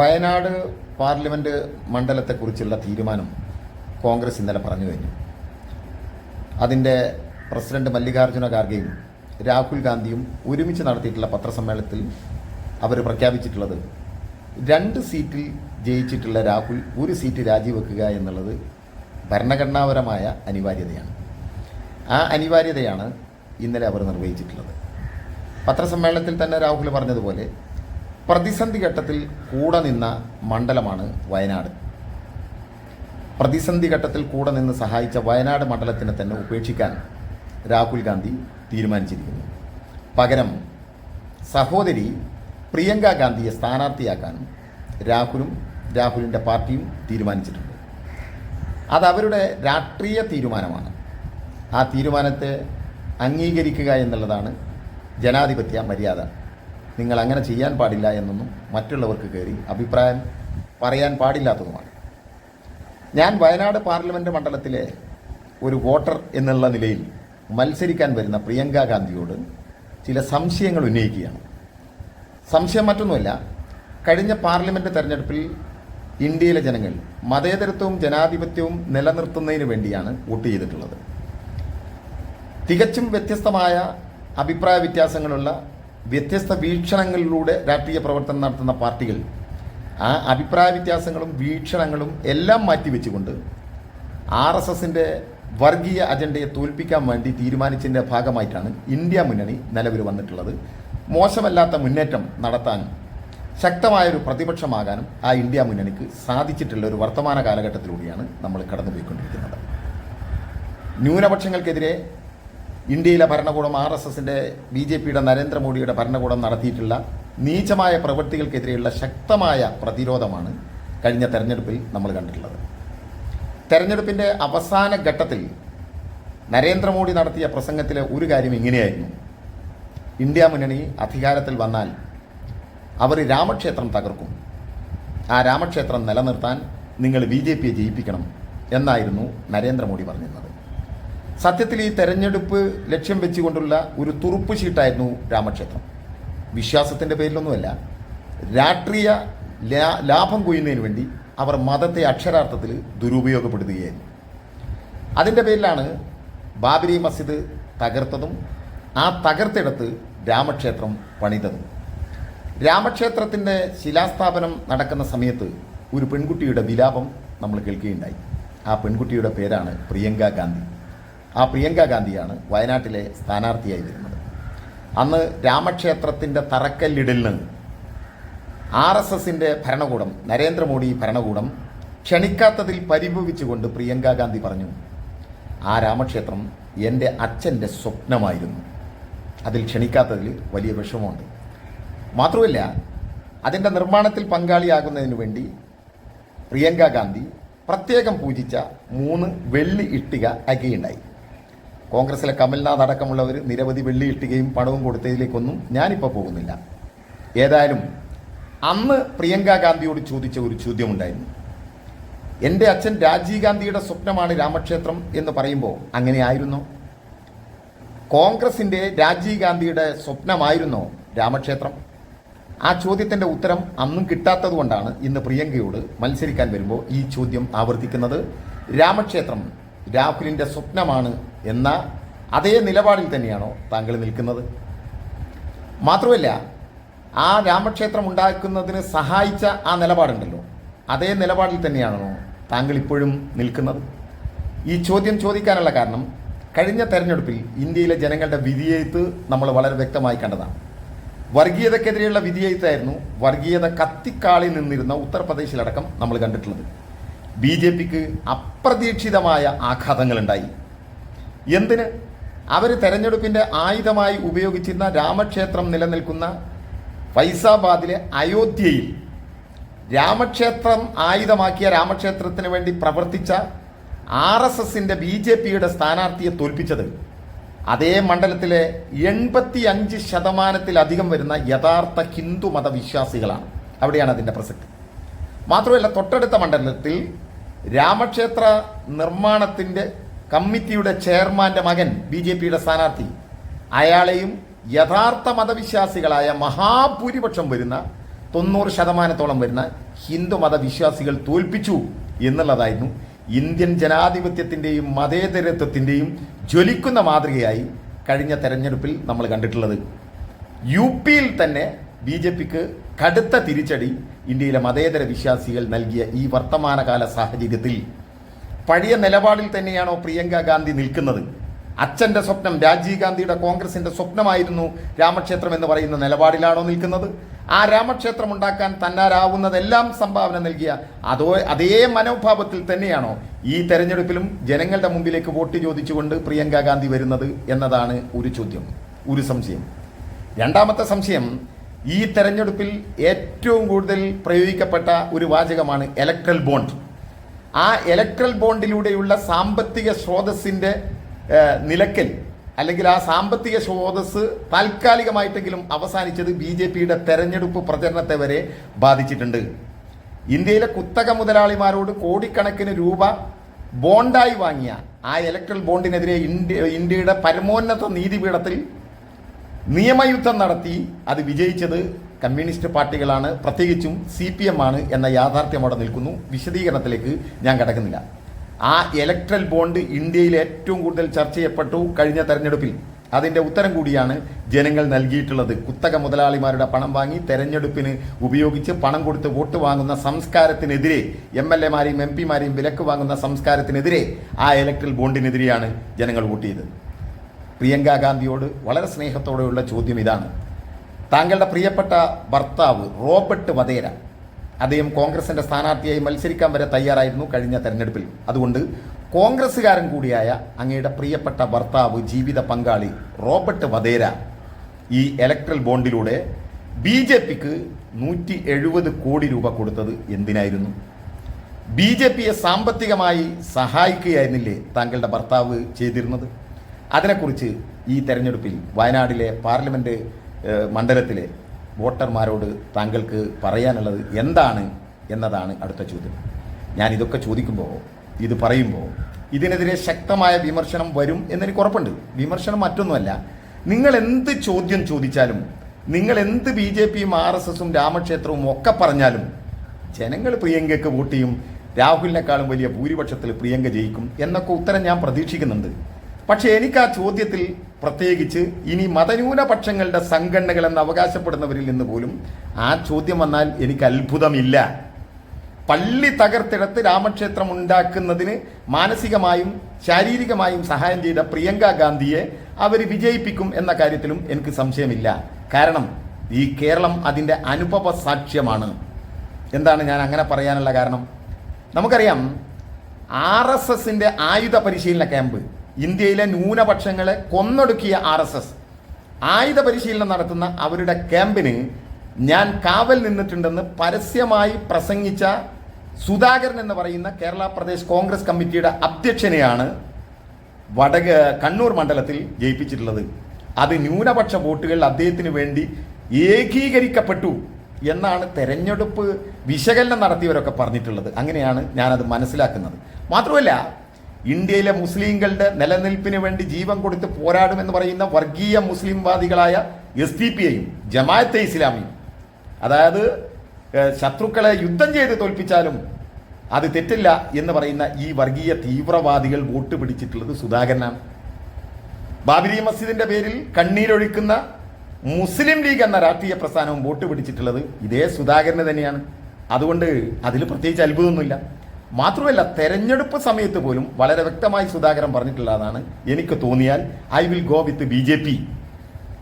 Wayanad parliament മണ്ഡലത്തെക്കുറിച്ചുള്ള തീരുമാനം കോൺഗ്രസ് ഇന്നലെ പറഞ്ഞു കഴിഞ്ഞു. അതിന്റെ പ്രസിഡന്റ് മല്ലികാർജുന ഖാർഗെയും രാഹുൽ ഗാന്ധിയും ഒരുമിച്ച് നടത്തിയിട്ടുള്ള പത്രസമ്മേളനത്തിൽ അവർ പ്രഖ്യാപിച്ചിട്ടുള്ളത് രണ്ട് സീറ്റിൽ ജയിച്ചിട്ടുള്ള രാഹുൽ ഒരു സീറ്റ് രാജിവെക്കുക എന്നുള്ളത് ഭരണഘടനാപരമായ അനിവാര്യതയാണ്. ആ അനിവാര്യതയാണ് ഇന്നലെ അവർ നിർവഹിച്ചിട്ടുള്ളത്. പത്രസമ്മേളനത്തിൽ തന്നെ രാഹുൽ പറഞ്ഞതുപോലെ പ്രതിസന്ധി ഘട്ടത്തിൽ കൂടെ നിന്ന മണ്ഡലമാണ് വയനാട്. പ്രതിസന്ധി ഘട്ടത്തിൽ കൂടെ നിന്ന് സഹായിച്ച വയനാട് മണ്ഡലത്തിനെ തന്നെ ഉപേക്ഷിക്കാൻ രാഹുൽ ഗാന്ധി തീരുമാനിച്ചിരിക്കുന്നു. പകരം സഹോദരി പ്രിയങ്ക ഗാന്ധിയെ സ്ഥാനാർത്ഥിയാക്കാൻ രാഹുലും രാഹുലിന്റെ പാർട്ടിയും തീരുമാനിച്ചിട്ടുണ്ട്. അത് അവരുടെ രാഷ്ട്രീയ തീരുമാനമാണ്. ആ തീരുമാനത്തെ അംഗീകരിക്കുക എന്നുള്ളതാണ് ജനാധിപത്യ മര്യാദ. നിങ്ങൾ അങ്ങനെ ചെയ്യാൻ പാടില്ല എന്നൊന്നും മറ്റുള്ളവർക്ക് കയറി അഭിപ്രായം പറയാൻ പാടില്ലാത്തതുമാണ്. ഞാൻ വയനാട് പാർലമെന്റ് മണ്ഡലത്തിലെ ഒരു വോട്ടർ എന്നുള്ള നിലയിൽ മത്സരിക്കാൻ വരുന്ന പ്രിയങ്ക ഗാന്ധിയോട് ചില സംശയങ്ങൾ ഉന്നയിക്കുകയാണ്. സംശയം മറ്റൊന്നുമല്ല കഴിഞ്ഞ പാർലമെന്റ് തെരഞ്ഞെടുപ്പിൽ ഇന്ത്യയിലെ ജനങ്ങൾ മതേതരത്വവും ജനാധിപത്യവും നിലനിർത്തുന്നതിന് വേണ്ടിയാണ് വോട്ട് ചെയ്തിട്ടുള്ളത്. തികച്ചും വ്യത്യസ്തമായ അഭിപ്രായ വ്യത്യാസങ്ങളുള്ള വ്യത്യസ്ത വീക്ഷണങ്ങളിലൂടെ രാഷ്ട്രീയ പ്രവർത്തനം നടത്തുന്ന പാർട്ടികൾ ആ അഭിപ്രായ വ്യത്യാസങ്ങളും വീക്ഷണങ്ങളും എല്ലാം മാറ്റിവെച്ചുകൊണ്ട് ആർ എസ് എസിന്റെ വർഗീയ അജണ്ടയെ തോൽപ്പിക്കാൻ വേണ്ടി തീരുമാനിച്ചതിന്റെ ഭാഗമായിട്ടാണ് ഇന്ത്യ മുന്നണി നിലവിൽ വന്നിട്ടുള്ളത്. മോശമല്ലാത്ത മുന്നേറ്റം നടത്താനും ശക്തമായൊരു പ്രതിപക്ഷമാകാനും ആ ഇന്ത്യ മുന്നണിക്ക് സാധിച്ചിട്ടുള്ള ഒരു വർത്തമാന കാലഘട്ടത്തിലൂടെയാണ് നമ്മൾ കടന്നുപോയിക്കൊണ്ടിരിക്കുന്നത്. ന്യൂനപക്ഷങ്ങൾക്കെതിരെ ഇന്ത്യയിലെ ഭരണകൂടം ആർ എസ് എസിന്റെ ബി ജെ പിയുടെ നരേന്ദ്രമോദിയുടെ ഭരണകൂടം നടത്തിയിട്ടുള്ള നീചമായ പ്രവൃത്തികൾക്കെതിരെയുള്ള ശക്തമായ പ്രതിരോധമാണ് കഴിഞ്ഞ തെരഞ്ഞെടുപ്പിൽ നമ്മൾ കണ്ടിട്ടുള്ളത്. തെരഞ്ഞെടുപ്പിന്റെ അവസാന ഘട്ടത്തിൽ നരേന്ദ്രമോദി നടത്തിയ പ്രസംഗത്തിലെ ഒരു കാര്യം ഇങ്ങനെയായിരുന്നു. ഇന്ത്യ മുന്നണി അധികാരത്തിൽ വന്നാൽ അവർ രാമക്ഷേത്രം തകർക്കും. ആ രാമക്ഷേത്രം നിലനിർത്താൻ നിങ്ങൾ ബി ജെ പിയെ ജയിപ്പിക്കണം എന്നായിരുന്നു നരേന്ദ്രമോദി പറഞ്ഞിരുന്നത്. സത്യത്തിൽ ഈ തെരഞ്ഞെടുപ്പ് ലക്ഷ്യം വെച്ചുകൊണ്ടുള്ള ഒരു തുറുപ്പ് ഷീട്ടായിരുന്നു രാമക്ഷേത്രം. വിശ്വാസത്തിന്റെ പേരിലൊന്നുമല്ല രാഷ്ട്രീയ ലാഭം കൊയ്യുന്നതിന് വേണ്ടി അവർ മതത്തെ അക്ഷരാർത്ഥത്തിൽ ദുരുപയോഗപ്പെടുത്തുകയായിരുന്നു. അതിന്റെ പേരിലാണ് ബാബരി മസ്ജിദ് തകർത്തതും ആ തകർത്തിടത്ത് രാമക്ഷേത്രം പണിതതും. രാമക്ഷേത്രത്തിന്റെ ശിലാസ്ഥാപനം നടക്കുന്ന സമയത്ത് ഒരു പെൺകുട്ടിയുടെ വിലാപം നമ്മൾ കേൾക്കുകയുണ്ടായി. ആ പെൺകുട്ടിയുടെ പേരാണ് പ്രിയങ്ക ഗാന്ധി. ആ പ്രിയങ്ക ഗാന്ധിയാണ് വയനാട്ടിലെ സ്ഥാനാർത്ഥിയായി വരുന്നത്. അന്ന് രാമക്ഷേത്രത്തിന്റെ തറക്കല്ലിടലിന് ആർ എസ് എസിന്റെ ഭരണകൂടം നരേന്ദ്രമോദി ഭരണകൂടം ക്ഷണിക്കാത്തതിൽ പരിഭവിച്ചുകൊണ്ട് പ്രിയങ്ക ഗാന്ധി പറഞ്ഞു ആ രാമക്ഷേത്രം എന്റെ അച്ഛന്റെ സ്വപ്നമായിരുന്നു. അതിൽ ക്ഷണിക്കാത്തതിൽ വലിയ വിഷമമുണ്ട്. മാത്രമല്ല അതിന്റെ നിർമ്മാണത്തിൽ പങ്കാളിയാകുന്നതിന് വേണ്ടി പ്രിയങ്ക ഗാന്ധി പ്രത്യേകം പൂജിച്ച മൂന്ന് വെള്ളി ഇട്ടിക അകയുണ്ടായി. കോൺഗ്രസിലെ കമൽനാഥ് അടക്കമുള്ളവർ നിരവധി വെള്ളി ഇഷ്ടികയും പണവും കൊടുത്തതിലേക്കൊന്നും ഞാനിപ്പോൾ പോകുന്നില്ല. ഏതായാലും അന്ന് പ്രിയങ്ക ഗാന്ധിയോട് ചോദിച്ച ഒരു ചോദ്യമുണ്ടായിരുന്നു. എന്റെ അച്ഛൻ രാജീവ് ഗാന്ധിയുടെ സ്വപ്നമാണ് രാമക്ഷേത്രം എന്ന് പറയുമ്പോൾ അങ്ങനെ ആയിരുന്നോ? കോൺഗ്രസിന്റെ രാജീവ് ഗാന്ധിയുടെ സ്വപ്നമായിരുന്നോ രാമക്ഷേത്രം? ആ ചോദ്യത്തിന്റെ ഉത്തരം അന്നും കിട്ടാത്തത് കൊണ്ടാണ് ഇന്ന് പ്രിയങ്കയോട് മത്സരിക്കാൻ വരുമ്പോൾ ഈ ചോദ്യം ആവർത്തിക്കുന്നത്. രാമക്ഷേത്രം രാഹുലിന്റെ സ്വപ്നമാണ് എന്ന അതേ നിലപാടിൽ തന്നെയാണോ താങ്കൾ നിൽക്കുന്നത്? മാത്രമല്ല ആ രാമക്ഷേത്രം ഉണ്ടാക്കുന്നതിന് സഹായിച്ച ആ നിലപാടുണ്ടല്ലോ. അതേ നിലപാടിൽ തന്നെയാണോ താങ്കൾ ഇപ്പോഴും നിൽക്കുന്നത്? ഈ ചോദ്യം ചോദിക്കാനുള്ള കാരണം കഴിഞ്ഞ തെരഞ്ഞെടുപ്പിൽ ഇന്ത്യയിലെ ജനങ്ങളുടെ വിധിയെഴുത്ത് നമ്മൾ വളരെ വ്യക്തമായി കണ്ടതാണ്. വർഗീയതക്കെതിരെയുള്ള വിധിയെഴുത്തായിരുന്നു വർഗീയത കത്തിക്കാളി നിന്നിരുന്ന ഉത്തർപ്രദേശിലടക്കം നമ്മൾ കണ്ടിട്ടുള്ളത്. ബി ജെ പിക്ക് അപ്രതീക്ഷിതമായ ആഘാതങ്ങളുണ്ടായി. എന്തിന്? അവർ തെരഞ്ഞെടുപ്പിന്റെ ആയുധമായി ഉപയോഗിച്ചിരുന്ന രാമക്ഷേത്രം നിലനിൽക്കുന്ന ഫൈസാബാദിലെ അയോധ്യയിൽ രാമക്ഷേത്രം ആയുധമാക്കിയ രാമക്ഷേത്രത്തിന് വേണ്ടി പ്രവർത്തിച്ച ആർ എസ് എസിന്റെ ബി ജെ പിയുടെ സ്ഥാനാർത്ഥിയെ തോൽപ്പിച്ചത് അതേ മണ്ഡലത്തിലെ എൺപത്തി അഞ്ച് ശതമാനത്തിലധികം വരുന്ന യഥാർത്ഥ ഹിന്ദു മതവിശ്വാസികളാണ്. അവിടെയാണ് അതിന്റെ പ്രസക്തി. മാത്രമല്ല തൊട്ടടുത്ത മണ്ഡലത്തിൽ രാമക്ഷേത്ര നിർമ്മാണത്തിന്റെ കമ്മിറ്റിയുടെ ചെയർമാന്റെ മകൻ ബി ജെ പിയുടെ സ്ഥാനാർത്ഥി. അയാളെയും യഥാർത്ഥ മതവിശ്വാസികളായ മഹാഭൂരിപക്ഷം വരുന്ന തൊണ്ണൂറ് ശതമാനത്തോളം വരുന്ന ഹിന്ദു മതവിശ്വാസികൾ തോൽപ്പിച്ചു എന്നുള്ളതായിരുന്നു ഇന്ത്യൻ ജനാധിപത്യത്തിന്റെയും മതേതരത്വത്തിന്റെയും ജ്വലിക്കുന്ന മാതൃകയായി കഴിഞ്ഞ തെരഞ്ഞെടുപ്പിൽ നമ്മൾ കണ്ടിട്ടുള്ളത്. യു പിയിൽ തന്നെ ബി ജെ പിക്ക് കടുത്ത തിരിച്ചടി ഇന്ത്യയിലെ മതേതര വിശ്വാസികൾ നൽകിയ ഈ വർത്തമാനകാല സാഹചര്യത്തിൽ. പഴയ നിലപാടിൽ തന്നെയാണോ പ്രിയങ്ക ഗാന്ധി നിൽക്കുന്നത്? അച്ഛന്റെ സ്വപ്നം രാജീവ് ഗാന്ധിയുടെ കോൺഗ്രസിന്റെ സ്വപ്നമായിരുന്നു രാമക്ഷേത്രം എന്ന് പറയുന്ന നിലപാടിലാണോ നിൽക്കുന്നത്? ആ രാമക്ഷേത്രം ഉണ്ടാക്കാൻ തന്നാരാവുന്നതെല്ലാം സംഭാവന നൽകിയ അതോ അതേ മനോഭാവത്തിൽ തന്നെയാണോ ഈ തെരഞ്ഞെടുപ്പിലും ജനങ്ങളുടെ മുമ്പിലേക്ക് വോട്ട് ചോദിച്ചുകൊണ്ട് പ്രിയങ്ക ഗാന്ധി വരുന്നത് എന്നതാണ് ഒരു ചോദ്യം ഒരു സംശയം. രണ്ടാമത്തെ സംശയം ഈ തെരഞ്ഞെടുപ്പിൽ ഏറ്റവും കൂടുതൽ പ്രയോഗിക്കപ്പെട്ട ഒരു വാചകമാണ് ഇലക്ട്രൽ ബോണ്ട് ആ ഇലക്ട്രൽ ബോണ്ടിലൂടെയുള്ള സാമ്പത്തിക സ്രോതസ്സിന്റെ നിലക്കൽ അല്ലെങ്കിൽ ആ സാമ്പത്തിക സ്രോതസ് താൽക്കാലികമായിട്ടെങ്കിലും അവസാനിച്ചത് ബി ജെ പിയുടെ തെരഞ്ഞെടുപ്പ് പ്രചരണത്തെ വരെ ബാധിച്ചിട്ടുണ്ട്. ഇന്ത്യയിലെ കുത്തക മുതലാളിമാരോട് കോടിക്കണക്കിന് രൂപ ബോണ്ടായി വാങ്ങിയ ആ ഇലക്ട്രൽ ബോണ്ടിനെതിരെ ഇന്ത്യ ഇന്ത്യയുടെ പരമോന്നത നീതിപീഠത്തിൽ നിയമയുദ്ധം നടത്തി അത് വിജയിച്ചത് കമ്മ്യൂണിസ്റ്റ് പാർട്ടികളാണ് പ്രത്യേകിച്ചും സി പി എം ആണ് എന്ന യാഥാർത്ഥ്യം അവിടെ നിൽക്കുന്നു. വിശദീകരണത്തിലേക്ക് ഞാൻ കിടക്കുന്നില്ല. ആ ഇലക്ട്രൽ ബോണ്ട് ഇന്ത്യയിൽ ഏറ്റവും കൂടുതൽ ചർച്ച ചെയ്യപ്പെട്ടു കഴിഞ്ഞ തെരഞ്ഞെടുപ്പിൽ. അതിന്റെ ഉത്തരം കൂടിയാണ് ജനങ്ങൾ നൽകിയിട്ടുള്ളത്. കുത്തക മുതലാളിമാരുടെ പണം വാങ്ങി തെരഞ്ഞെടുപ്പിന് ഉപയോഗിച്ച് പണം കൊടുത്ത് വോട്ട് വാങ്ങുന്ന സംസ്കാരത്തിനെതിരെ എം എൽ എമാരെയും എം പിമാരെയും വിലക്ക് വാങ്ങുന്ന സംസ്കാരത്തിനെതിരെ ആ ഇലക്ട്രൽ ബോണ്ടിനെതിരെയാണ് ജനങ്ങൾ വോട്ട് ചെയ്തത്. പ്രിയങ്ക ഗാന്ധിയോട് വളരെ സ്നേഹത്തോടെയുള്ള ചോദ്യം ഇതാണ്. താങ്കളുടെ പ്രിയപ്പെട്ട ഭർത്താവ് റോബർട്ട് വധേര അദ്ദേഹം കോൺഗ്രസിന്റെ സ്ഥാനാർത്ഥിയായി മത്സരിക്കാൻ വരെ തയ്യാറായിരുന്നു കഴിഞ്ഞ തെരഞ്ഞെടുപ്പിൽ. അതുകൊണ്ട് കോൺഗ്രസ്സുകാരൻ കൂടിയായ അങ്ങയുടെ പ്രിയപ്പെട്ട ഭർത്താവ് ജീവിത പങ്കാളി റോബർട്ട് വധേര ഈ ഇലക്ട്രൽ ബോണ്ടിലൂടെ ബി ജെ പിക്ക് നൂറ്റി എഴുപത് കോടി രൂപ കൊടുത്തത് എന്തിനായിരുന്നു? ബി ജെ പിയെ സാമ്പത്തികമായി സഹായിക്കുകയായിരുന്നില്ലേ താങ്കളുടെ ഭർത്താവ് ചെയ്തിരുന്നത്? അതിനെക്കുറിച്ച് ഈ തെരഞ്ഞെടുപ്പിൽ വയനാടിലെ പാർലമെന്റ് ഏഹ്, മണ്ഡലത്തിലെ വോട്ടർമാരോട് താങ്കൾക്ക് പറയാനുള്ളത് എന്താണ് എന്നതാണ് അടുത്ത ചോദ്യം. ഞാൻ ഇതൊക്കെ ചോദിക്കുമ്പോൾ ഇത് പറയുമ്പോൾ ഇതിനെതിരെ ശക്തമായ വിമർശനം വരും എന്നെനിക്ക് ഉറപ്പുണ്ട്. വിമർശനം മറ്റൊന്നുമല്ല. നിങ്ങൾ എന്ത് ചോദ്യം ചോദിച്ചാലും നിങ്ങൾ എന്ത് ബി ജെ പിയും ആർ എസ് എസും രാമക്ഷേത്രവും ഒക്കെ പറഞ്ഞാലും ജനങ്ങൾ പ്രിയങ്കയ്ക്ക് വോട്ട് ചെയ്യും. രാഹുലിനെക്കാളും വലിയ ഭൂരിപക്ഷത്തിൽ പ്രിയങ്ക ജയിക്കും എന്നൊക്കെ ഉത്തരം ഞാൻ പ്രതീക്ഷിക്കുന്നുണ്ട്. പക്ഷേ എനിക്ക് ആ ചോദ്യത്തിൽ പ്രത്യേകിച്ച് ഇനി മതന്യൂനപക്ഷങ്ങളുടെ സംഘടനകൾ എന്ന് അവകാശപ്പെടുന്നവരിൽ നിന്ന് പോലും ആ ചോദ്യം വന്നാൽ എനിക്ക് അത്ഭുതമില്ല. പള്ളി തകർത്തിടത്ത് രാമക്ഷേത്രം ഉണ്ടാക്കുന്നതിന് മാനസികമായും ശാരീരികമായും സഹായം ചെയ്ത പ്രിയങ്ക ഗാന്ധിയെ അവർ വിജയിപ്പിക്കും എന്ന കാര്യത്തിലും എനിക്ക് സംശയമില്ല. കാരണം ഈ കേരളം അതിന്റെ അനുഭവ സാക്ഷ്യമാണ്. എന്താണ് ഞാൻ അങ്ങനെ പറയാനുള്ള കാരണം? നമുക്കറിയാം ആർ എസ് എസിന്റെ ആയുധ പരിശീലന ക്യാമ്പ് ഇന്ത്യയിലെ ന്യൂനപക്ഷങ്ങളെ കൊന്നൊടുക്കിയ ആർ എസ് എസ്. ആയുധ പരിശീലനം നടത്തുന്ന അവരുടെ ക്യാമ്പിന് ഞാൻ കാവൽ നിന്നിട്ടുണ്ടെന്ന് പരസ്യമായി പ്രസംഗിച്ച സുധാകരൻ എന്ന് പറയുന്ന കേരള പ്രദേശ് കോൺഗ്രസ് കമ്മിറ്റിയുടെ അധ്യക്ഷനെയാണ് വടക കണ്ണൂർ മണ്ഡലത്തിൽ ജയിപ്പിച്ചിട്ടുള്ളത്. അത് ന്യൂനപക്ഷ വോട്ടുകൾ അദ്ദേഹത്തിന് വേണ്ടി ഏകീകരിക്കപ്പെട്ടു എന്നാണ് തെരഞ്ഞെടുപ്പ് വിശകലനം നടത്തിയവരൊക്കെ പറഞ്ഞിട്ടുള്ളത്. അങ്ങനെയാണ് ഞാനത് മനസ്സിലാക്കുന്നത്. മാത്രമല്ല ഇന്ത്യയിലെ മുസ്ലിങ്ങളുടെ നിലനിൽപ്പിന് വേണ്ടി ജീവൻ കൊടുത്ത് പോരാടുമെന്ന് പറയുന്ന വർഗീയ മുസ്ലിംവാദികളായ എസ് ഡി പി ഐയും ജമാഅത്തെ ഇസ്ലാമിയും. അതായത് ശത്രുക്കളെ യുദ്ധം ചെയ്ത് തോൽപ്പിച്ചാലും അത് തെറ്റില്ല എന്ന് പറയുന്ന ഈ വർഗീയ തീവ്രവാദികൾ വോട്ട് പിടിച്ചിട്ടുള്ളത് സുധാകരനാണ് ബാബരി മസ്ജിദിന്റെ പേരിൽ കണ്ണീരൊഴുക്കുന്ന മുസ്ലിം ലീഗ് എന്ന രാഷ്ട്രീയ പ്രസ്ഥാനവും വോട്ട് പിടിച്ചിട്ടുള്ളത് ഇതേ സുധാകരന് തന്നെയാണ്. അതുകൊണ്ട് അതിൽ പ്രത്യേകിച്ച് അത്ഭുതമൊന്നുമില്ല. മാത്രമല്ല തെരഞ്ഞെടുപ്പ് സമയത്ത് പോലും വളരെ വ്യക്തമായി സുധാകരൻ പറഞ്ഞിട്ടുള്ളതാണ് എനിക്ക് തോന്നിയാൽ I will go with B J P.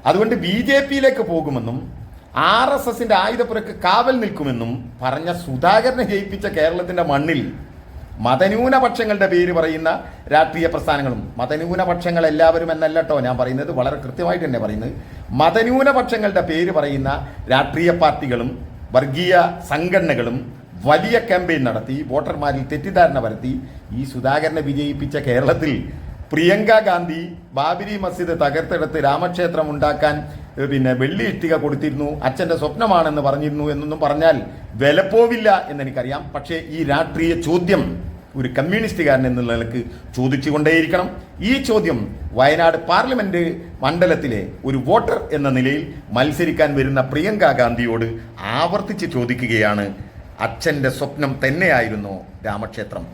അതുകൊണ്ട് ബി ജെ പിയിലേക്ക് പോകുമെന്നും ആർ എസ് എസിന്റെ ആയുധപ്പുറക്ക് കാവൽ നിൽക്കുമെന്നും പറഞ്ഞ സുധാകരനെ ജയിപ്പിച്ച കേരളത്തിന്റെ മണ്ണിൽ മതന്യൂനപക്ഷങ്ങളുടെ പേര് പറയുന്ന രാഷ്ട്രീയ പ്രസ്ഥാനങ്ങളും മതന്യൂനപക്ഷങ്ങൾ എല്ലാവരും എന്നല്ല കേട്ടോ ഞാൻ പറയുന്നത് വളരെ കൃത്യമായിട്ട് തന്നെ പറയുന്നത്. മതന്യൂനപക്ഷങ്ങളുടെ പേര് പറയുന്ന രാഷ്ട്രീയ പാർട്ടികളും വർഗീയ സംഘടനകളും വലിയ ക്യാമ്പയിൻ നടത്തി വോട്ടർമാരിൽ തെറ്റിദ്ധാരണ വരുത്തി ഈ സുധാകരനെ വിജയിപ്പിച്ച കേരളത്തിൽ പ്രിയങ്ക ഗാന്ധി ബാബരി മസ്ജിദ് തകർത്തെടുത്ത് രാമക്ഷേത്രം ഉണ്ടാക്കാൻ പിന്നെ വെള്ളി ഇഷ്ടിക കൊടുത്തിരുന്നു അച്ഛന്റെ സ്വപ്നമാണെന്ന് പറഞ്ഞിരുന്നു എന്നൊന്നും പറഞ്ഞാൽ വിലപ്പോവില്ല എന്നെനിക്കറിയാം. പക്ഷേ ഈ രാഷ്ട്രീയ ചോദ്യം ഒരു കമ്മ്യൂണിസ്റ്റുകാരൻ എന്നുള്ള നിലയ്ക്ക് ചോദിച്ചുകൊണ്ടേയിരിക്കണം. ഈ ചോദ്യം വയനാട് പാർലമെന്റ് മണ്ഡലത്തിലെ ഒരു വോട്ടർ എന്ന നിലയിൽ മത്സരിക്കാൻ വരുന്ന പ്രിയങ്ക ഗാന്ധിയോട് ആവർത്തിച്ച് ചോദിക്കുകയാണ് അച്ഛന്റെ സ്വപ്നം തന്നെയായിരുന്നു രാമക്ഷേത്രം.